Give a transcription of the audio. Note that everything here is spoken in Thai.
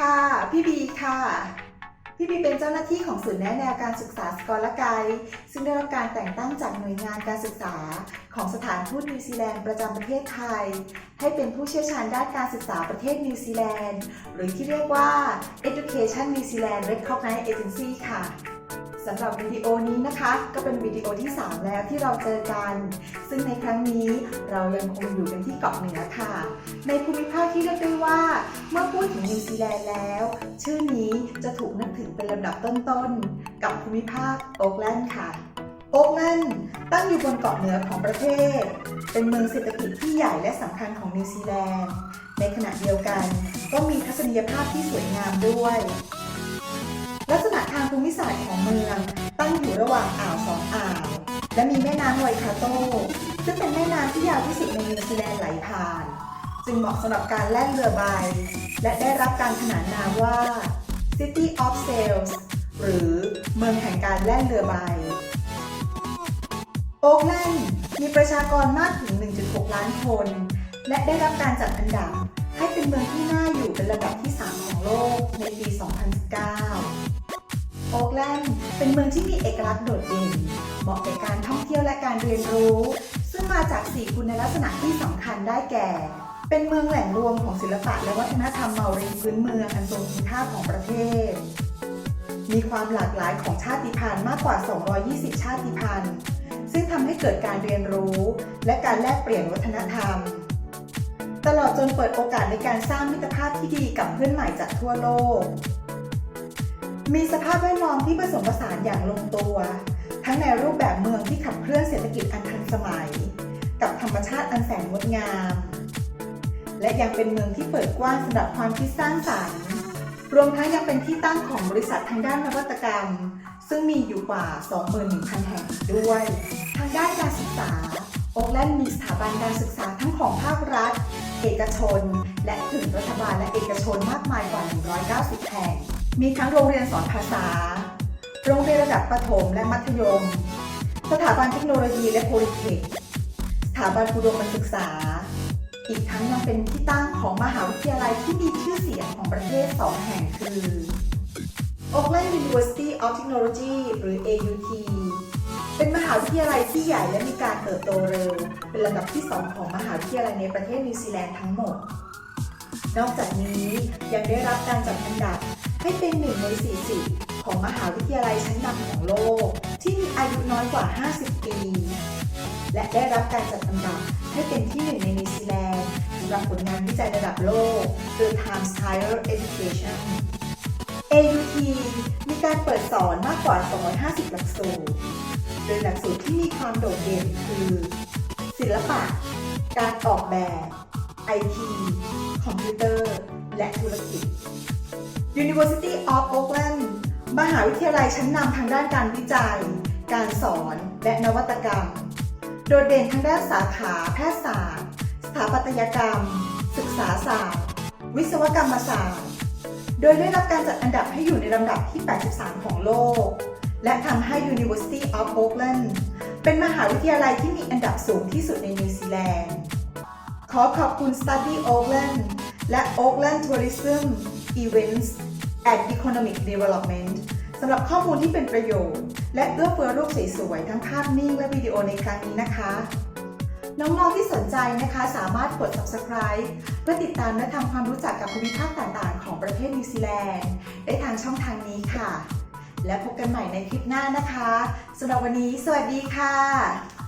ค่ะ พี่บีเป็นเจ้าหน้าที่ของศูนย์แนะแนวการศึกษาสกอลไกด์ซึ่งได้รับการแต่งตั้งจากหน่วยงานการศึกษา ของสถานทูตนิวซีแลนด์ประจำประเทศไทย ให้เป็นผู้เชี่ยวชาญด้านการศึกษาประเทศนิวซีแลนด์ หรือที่เรียกว่า Education New Zealand Recognized Agency ค่ะ สำหรับวิดีโอนี้นะคะก็เป็นวิดีโอที่ 3 แล้วที่เราเจอกัน ซึ่งในครั้งนี้เรายังคงอยู่กันที่เกาะเหนือค่ะ ในภูมิภาคที่เรียกได้ว่า เมื่อพูดถึงนิวซีแลนด์แล้ว ชื่อนี้จะถูกนึกถึงเป็นลำดับต้นๆ กับภูมิภาคโอ๊กแลนด์ค่ะ โอ๊กแลนด์ตั้งอยู่บนเกาะเหนือของประเทศ เป็นเมืองเศรษฐกิจที่ใหญ่และสำคัญของนิวซีแลนด์ ในขณะเดียวกันก็มีทัศนียภาพที่สวยงามด้วย ลักษณะทางภูมิศาสตร์ของเมือง ตั้งอยู่ระหว่างอ่าวสองอ่าว และมีแม่น้ำไวคาโต ซึ่งเป็นแม่น้ำที่ยาวที่สุดในนิวซีแลนด์ไหลผ่าน จึงเหมาะสำหรับการแล่นเรือใบ และได้รับการขนานนามว่า City of Sails หรือเมืองแห่งการแล่นเรือใบ โอ๊กแลนด์มีประชากรมากถึง 1.6 ล้านคน และได้รับการจัดอันดับให้เป็นเมืองที่น่าอยู่เป็นลำดับที่ 3 ของโลกในปี 2019 โอ๊กแลนด์เป็นเมืองที่มีเอกลักษณ์โดดเด่น เหมาะแก่การท่องเที่ยวและการเรียนรู้ ซึ่งมาจาก 4 คุณลักษณะที่สำคัญได้แก่ เป็นเมืองแหล่งรวมของศิลปะและวัฒนธรรมเมารีพื้นเมืองอันทรงคุณค่าของประเทศ มีความหลากหลายของชาติพันธุ์มากกว่า 220 ชาติพันธุ์ ซึ่งทำให้เกิดการเรียนรู้ และการแลกเปลี่ยนวัฒนธรรม ตลอดจนเปิดโอกาสในการสร้างมิตรภาพที่ดีกับเพื่อนใหม่จากทั่วโลก มีสภาพแวดล้อมที่ผสมผสานอย่างลงตัว ทั้งในรูปแบบเมืองที่ขับเคลื่อนเศรษฐกิจอันทันสมัย กับธรรมชาติอันแสนงดงาม และยังเป็นเมืองที่เปิดกว้างสำหรับความคิดสร้างสรรค์ รวมทั้งยังเป็นที่ตั้งของบริษัททางด้านนวัตกรรม ซึ่งมีอยู่กว่า 21,000 แห่งด้วย ทางด้านการศึกษาโอ๊กแลนด์มีสถาบันการศึกษาทั้งของภาครัฐ เอกชน และถึงรัฐบาลและเอกชนมากมายกว่า 190 แห่ง มีทั้งโรงเรียนสอนภาษา โรงเรียนระดับประถมและมัธยม สถาบันเทคโนโลยีและโพลิเทค สถาบันอุดมศึกษา อีกทั้งยังเป็นที่ตั้งของมหาวิทยาลัยที่มีชื่อเสียงของประเทศ2แห่งคือ Auckland University of Technology หรือ AUT เป็นมหาวิทยาลัยที่ใหญ่และมีการเติบโตเร็ว เป็นลำดับที่ 2 ของมหาวิทยาลัยในประเทศนิวซีแลนด์ทั้งหมด นอกจากนี้ยังได้รับการจัดอันดับ ให้เป็นหนึ่งใน 40 ของมหาวิทยาลัยชั้นนำของโลก ที่มีอายุน้อยกว่า 50 ปี และได้รับการจัดอันดับให้เป็นที่หนึ่งในนิวซีแลนด์สำหรับผลงานวิจัยระดับโลกโดย Times Higher Education AUT มีการเปิดสอนมากกว่า 250 หลักสูตร โดยหลักสูตรที่มีความโดดเด่นคือ ศิลปะ การออกแบบ IT คอมพิวเตอร์ และธุรกิจ University of Auckland มหาวิทยาลัยชั้นนำทางด้านการวิจัย การสอนและนวัตกรรม โดดเด่นทางด้านสาขาแพทยศาสตร์ สถาปัตยกรรม ศึกษาศาสตร์ วิศวกรรมศาสตร์ โดยได้รับการจัดอันดับให้อยู่ในลำดับที่ 83 ของโลก และทำให้ University of Auckland เป็นมหาวิทยาลัยที่มีอันดับสูงที่สุดในนิวซีแลนด์ ขอขอบคุณ Study Auckland และ Auckland Tourism Events and Economic Development สำหรับข้อมูลที่เป็นประโยชน์ และเอื้อเฟื้อรูปสวยๆ ทั้งภาพนิ่งและวิดีโอในครั้งนี้นะคะ น้องๆที่สนใจนะคะสามารถกด subscribe เพื่อติดตามและทำความรู้จักกับภูมิภาคต่างๆ ของประเทศนิวซีแลนด์ ได้ทางช่องทางนี้ค่ะ และพบกันใหม่ในคลิปหน้านะคะสำหรับวันนี้ สวัสดีค่ะ